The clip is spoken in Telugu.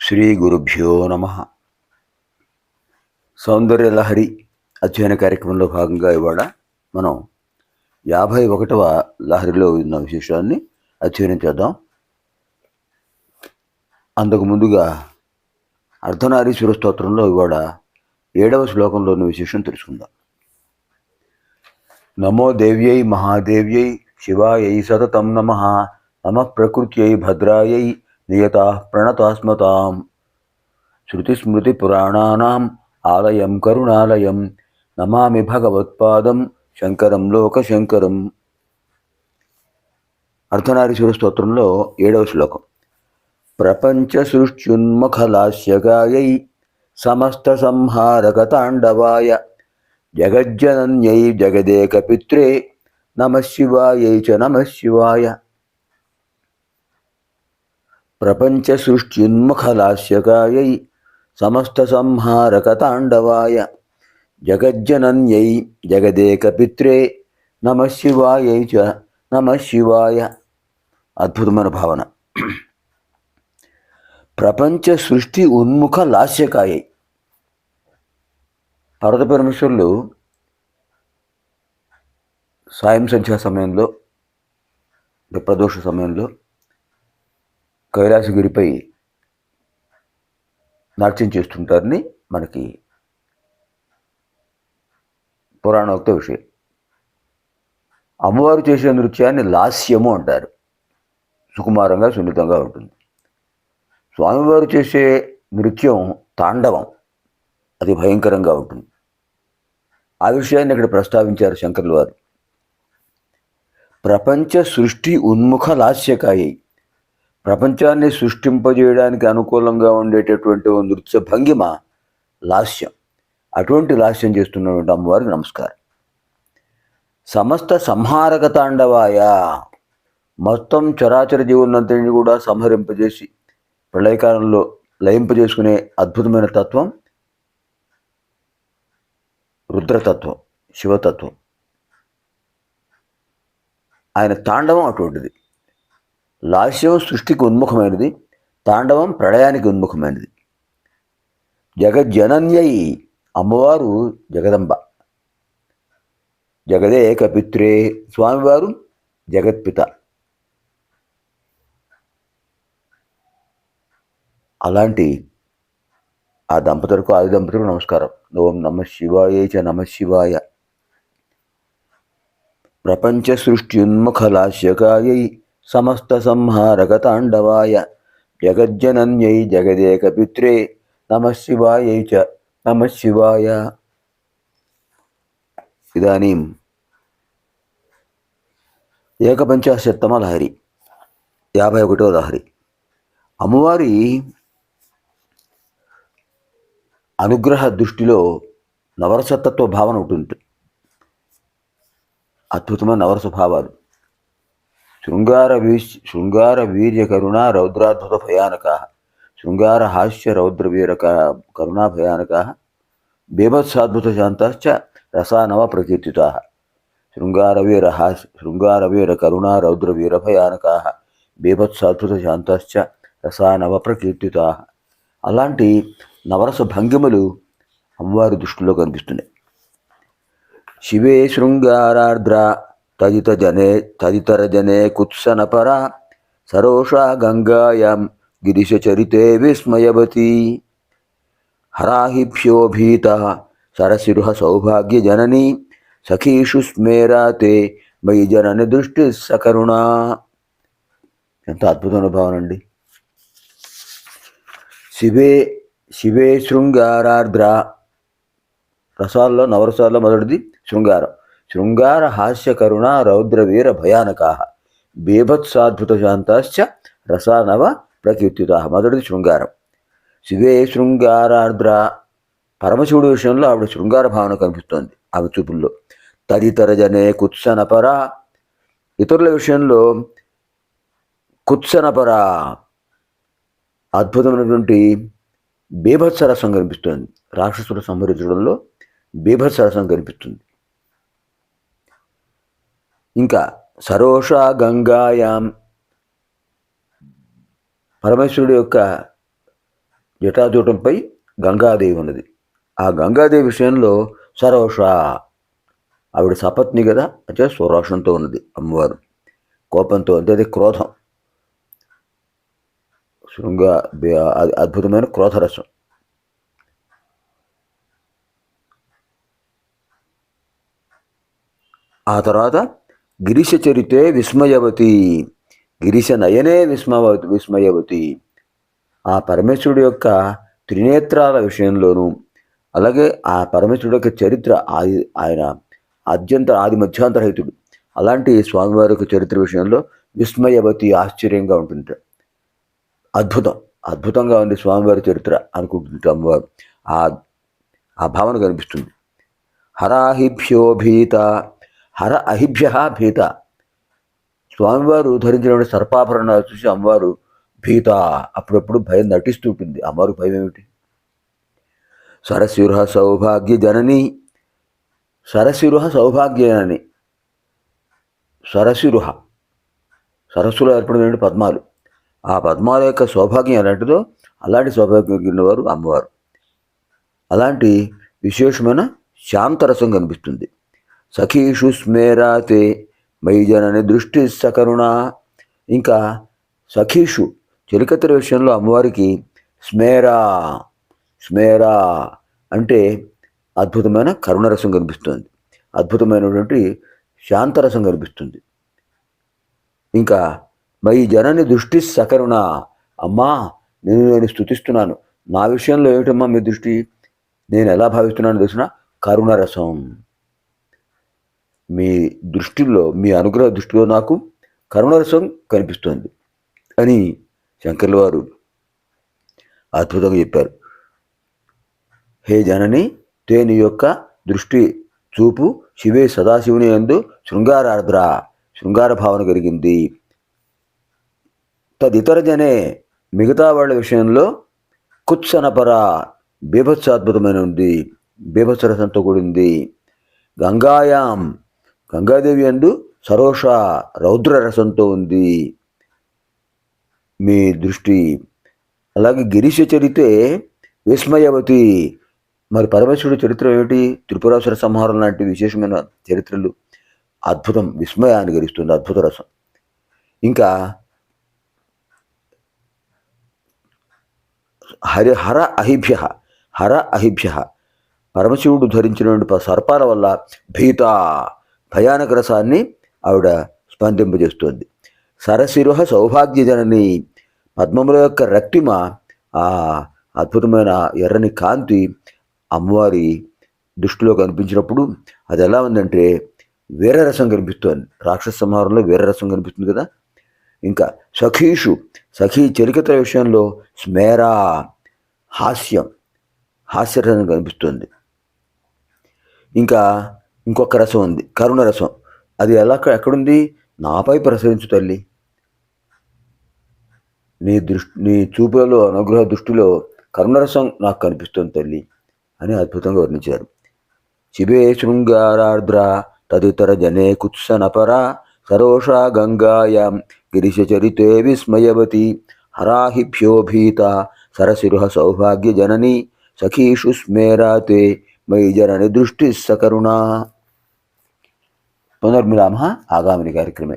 శ్రీ గురుభ్యో నమ. సౌందర్య లహరి అధ్యయన కార్యక్రమంలో భాగంగా ఇవాళ మనం యాభై ఒకటవ లహరిలో ఉన్న విశేషాన్ని అధ్యయనం చేద్దాం. అందుకు ముందుగా అర్ధనారీశ్వర స్తోత్రంలో ఇవాళ ఏడవ శ్లోకంలోని విశేషం తెలుసుకుందాం. నమో దేవ్యై మహాదేవ్యై శివాయై సతతం నమ నమ ప్రకృత్యై భద్రాయై నియత ప్రణతాస్మతాం. శృతిస్మృతిపురాణానాం ఆలయం కరుణాలయం నమామి భగవత్పాదం శంకరం లోకశంకరం. అర్ధనారీశ్వర స్తోత్రంలో ఏడవ శ్లోకం. ప్రపంచ సృష్ట్యున్ముఖలాస్యగాయై సమస్త సంహారక తాండవాయ జగజ్జనన్యై జగదేకపిత్రే నమ శివాయ చ నమ శివాయ. ప్రపంచ సృష్ట్యున్ముఖలాస్యకాయై సమస్త సంహారక తాండవాయ జగజ్జనన్యై జగదేకపిత్రే నమ శివాయై చ నమ శివాయ. అద్భుతమైన భావన. ప్రపంచ సృష్టి ఉన్ముఖ లాస్యకాయ పర్వత పరమేశ్వరులు సాయం సంధ్యా సమయంలో ప్రదోష సమయంలో కైలాసగిరిపై నాట్యం చేస్తుంటారని మనకి పురాణోక్త విషయం. అమ్మవారు చేసే నృత్యాన్ని లాస్యము అంటారు. సుకుమారంగా సున్నితంగా ఉంటుంది. స్వామివారు చేసే నృత్యం తాండవం. అది భయంకరంగా ఉంటుంది. ఆ విషయాన్ని ఇక్కడ ప్రస్తావించారు శంకర్లు వారు. ప్రపంచ సృష్టి ఉన్ముఖ లాస్యకాయి. ప్రపంచాన్ని సృష్టింపజేయడానికి అనుకూలంగా ఉండేటటువంటి నృత్య భంగిమ లాస్యం. అటువంటి లాస్యం చేస్తున్నటువంటి అమ్మవారికి నమస్కారం. సమస్త సంహారక తాండవాయ మొత్తం చరాచర జీవులంతటిని కూడా సంహరింపజేసి ప్రళయకాలంలో లయింపజేసుకునే అద్భుతమైన తత్వం రుద్రతత్వం శివతత్వం. ఆయన తాండవం అటువంటిది. లాస్యం సృష్టికి ఉన్ముఖమైనది తాండవం ప్రళయానికి ఉన్ముఖమైనది. జగజ్జనన్యై అమ్మవారు జగదంబ. జగదేక పిత్రే స్వామివారు జగత్పిత. అలాంటి ఆ దంపతులకు ఆది దంపతులకు నమస్కారం. ఓం నమ శివాయ చ నమ శివాయ. ప్రపంచ సృష్ట్యున్ముఖలాస్యకాయై సమస్త సంహారకతాండవాయ జగజ్జనన్యై జగదేక పిత్రే నమ శివాయై చ నమ శివాయ. ఇదానీం ఏకపంచాశత్తమ లహరి యాభై ఒకటో లహరి. అమ్మవారి అనుగ్రహ దృష్టిలో నవరసతత్వ భావన ఉంటుంది అద్భుతమైన నవరస భావాలు శృంగార వీ శృంగార వీర్య కరుణ రౌద్రాద్భుత భయానక శృంగార హాస్య రౌద్ర కరుణా భయానక బీభత్సాద్భుత శాంతాశ్చ రసానవ ప్రకీర్తితా శృంగారవీర హాస్ శృంగారవీర కరుణా రౌద్ర వీర భయానకా బీభత్సాద్భుత శాంతాశ్చ రసానవ ప్రకీర్తితా. అలాంటి నవరస భంగిమలు అమ్మవారి దృష్టిలో కనిపిస్తున్నాయి. శివే శృంగారార్ద్ర తదిత జనే తదితర జనే కుత్సనపర సరోషా గంగాయాం గిరిశచరితే విస్మయవతి. హరాహిభ్యోభీత సరసిరుహ సౌభాగ్య జనని సఖీషు స్మేరాతే మయి జనని దృష్టి సకరుణా. ఎంత అద్భుతమైన భావన అండి. శివే శివే శృంగారార్ద్ర రసాల్లో నవరసాల్లో మొదటిది. శృంగారం. శృంగార హాస్య కరుణ రౌద్రవీర భయానకా. బీభత్సాద్భుత శాంతాశ్చ రసానవ ప్రకీర్తిత. మొదటిది శృంగారం. శివే శృంగారార్ద్ర. పరమశివుడు విషయంలో ఆవిడ శృంగార భావన కనిపిస్తోంది ఆమె చూపుల్లో తదితర జనే కుత్సనపర. ఇతరుల విషయంలో కుత్సనపర. అద్భుతమైనటువంటి బీభత్సరసం కనిపిస్తుంది. రాక్షసుడు సంహరించడంలో బీభత్సరసం కనిపిస్తుంది. ఇంకా సరోషా గంగాయాం. పరమేశ్వరుడు యొక్క జటాజూటంపై గంగాదేవి ఉన్నది. ఆ గంగాదేవి విషయంలో సరోష ఆవిడ సపత్ని కదా అంటే స్వరోషంతో ఉన్నది అమ్మవారు. కోపంతో అంటే అది క్రోధం. శృంగ అద్భుతమైన క్రోధరసం. ఆ తర్వాత గిరీశ చరితే విస్మయవతి. గిరిశ నయనే విస్మవతి విస్మయవతి. ఆ పరమేశ్వరుడు యొక్క త్రినేత్రాల విషయంలోనూ అలాగే ఆ పరమేశ్వరుడు యొక్క చరిత్ర ఆది ఆయన అత్యంత ఆది మధ్యాంతరహితుడు. అలాంటి స్వామివారి యొక్క చరిత్ర విషయంలో విస్మయవతి ఆశ్చర్యంగా ఉంటుంది అద్భుతం అద్భుతంగా ఉంది స్వామివారి చరిత్ర అనుకుంటుంది అమ్మవారు. ఆ ఆ భావన కనిపిస్తుంది. హరాహిభ్యోభీత హర అహిభ్య భీత. స్వామివారు ధరించిన సర్పాభరణాలు చూసి అమ్మవారు భీత. అప్పుడప్పుడు భయం నటిస్తూ ఉంటుంది. అమ్మవారు భయం ఏమిటి? సరశిరుహ సౌభాగ్య జనని. సరశిరుహ సౌభాగ్య జనని. సరశిరుహ సరస్సులో ఏర్పడిన పద్మాలు. ఆ పద్మాల యొక్క సౌభాగ్యం ఎలాంటిదో అలాంటి సౌభాగ్యం కలిగినవారు అమ్మవారు. అలాంటి విశేషమైన శాంతరసం కనిపిస్తుంది. సఖీషు స్మేరాతే మైజనని దృష్టి సకరుణ. ఇంకా సఖీషు చెలికత్తెల విషయంలో అమ్మవారికి స్మేరా స్మేరా అంటే అద్భుతమైన కరుణరసం కనిపిస్తుంది. అద్భుతమైనటువంటి శాంతరసం కనిపిస్తుంది. ఇంకా మై జనని దృష్టి సకరుణ. అమ్మా నేను నేను స్థుతిస్తున్నాను నా విషయంలో ఏమిటమ్మా మీ దృష్టి? నేను ఎలా భావిస్తున్నాను తెలిసిన? కరుణరసం మీ దృష్టిలో మీ అనుగ్రహ దృష్టిలో నాకు కరుణరసం కనిపిస్తుంది అని శంకర్ల వారు అద్భుతంగా చెప్పారు. హే జనని తేని యొక్క దృష్టి చూపు శివే సదాశివుని యందు శృంగారార్ద్ర శృంగార భావన కలిగింది. తదితర జనే మిగతా వాళ్ళ విషయంలో కుత్సనపర బీభత్సాద్భుతమైన ఉంది బీభత్సరసంతో కూడింది. గంగాయాం గంగాదేవి అందు సరోష రౌద్ర రసంతో ఉంది. మీ దృష్టి. అలాగే గిరీశ చరితే విస్మయవతి. మరి పరమేశ్వరుడు చరిత్ర ఏమిటి? త్రిపురాసుర సంహారం లాంటి విశేషమైన చరిత్రలు. అద్భుతం. విస్మయాన్ని గరిస్తుంది అద్భుత రసం. ఇంకా హరి హర అహిభ్య హర అహిభ్య. పరమశివుడు ధరించినటువంటి సర్పాల వల్ల భీత భయానక రసాన్ని ఆవిడ స్పందింపజేస్తుంది. సరసిరుహ సౌభాగ్యజనని పద్మముల యొక్క రక్తిమ ఆ అద్భుతమైన ఎర్రని కాంతి అమ్మవారి దృష్టిలో కనిపించినప్పుడు అది ఎలా ఉందంటే వీరరసం కనిపిస్తోంది. రాక్షస సంహారంలో వీరరసం కనిపిస్తుంది కదా. ఇంకా సఖీషు సఖీ చరికత విషయంలో స్మేరా హాస్యం హాస్యరసం కనిపిస్తుంది. ఇంకా ఇంకొక రసం ఉంది కరుణ రసం. అది ఎలా ఎక్కడుంది? నాపై ప్రసరించు తల్లి. నీ దృష్టి నీ చూపులలో అనుగ్రహ దృష్టిలో కరుణరసం నాకు కనిపిస్తుంది తల్లి అని అద్భుతంగా వర్ణించారు. శివే శృంగారార్ద్ర తదితర జనే కుత్సనపర సరోషా గంగాయాం గిరిశచరితే విస్మయవతి హరాహిభ్యోభీత సరసిరుహ సౌభాగ్య జనని సఖీషు స్మేరాతే మయి జనని దృష్టి సకరుణా పునర్మిలామ ఆగామిని కార్యక్రమే.